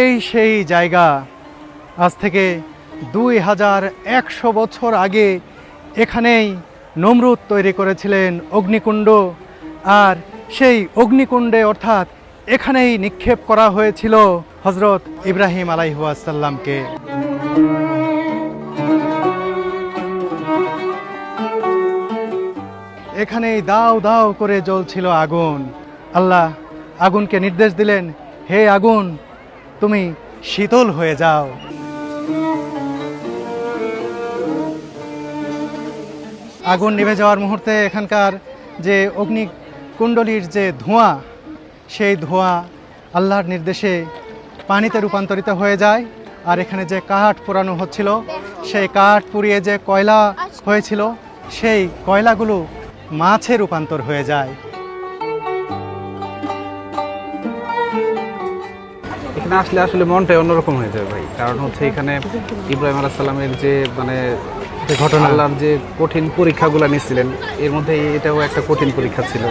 এই সেই জায়গা আজ থেকে দুই হাজার একশো বছর আগে এখানেই নমরুদ তৈরি করেছিলেন অগ্নিকুণ্ড। আর সেই অগ্নিকুণ্ডে অর্থাৎ এখানেই নিক্ষেপ করা হয়েছিল হজরত ইব্রাহিম আলাইহাসাল্লামকে এখানেই দাও দাও করে জ্বলছিল আগুন। আল্লাহ আগুনকে নির্দেশ দিলেন, হে আগুন, তুমি শীতল হয়ে যাও। আগুন নিভে যাওয়ার মুহূর্তে এখানকার যে অগ্নি কুণ্ডলীর যে ধোঁয়া, সেই ধোঁয়া আল্লাহর নির্দেশে পানিতে রূপান্তরিত হয়ে যায়। আর এখানে যে কাঠ পোড়ানো হচ্ছিল, সেই কাঠ পুড়িয়ে যে কয়লা হয়েছিল, সেই কয়লাগুলো মাছে রূপান্তর হয়ে যায়। এখানে আসলে আসলে মনটাই অন্যরকম হয়ে যায় ভাই। কারণ হচ্ছে এখানে ইব্রাহিম আলাহ সালামের যে মানে ঘটনার ঘটনা। আল্লাহর যে কঠিন পরীক্ষাগুলো নিয়েছিলেন এর মধ্যে এটাও একটা কঠিন পরীক্ষা ছিল।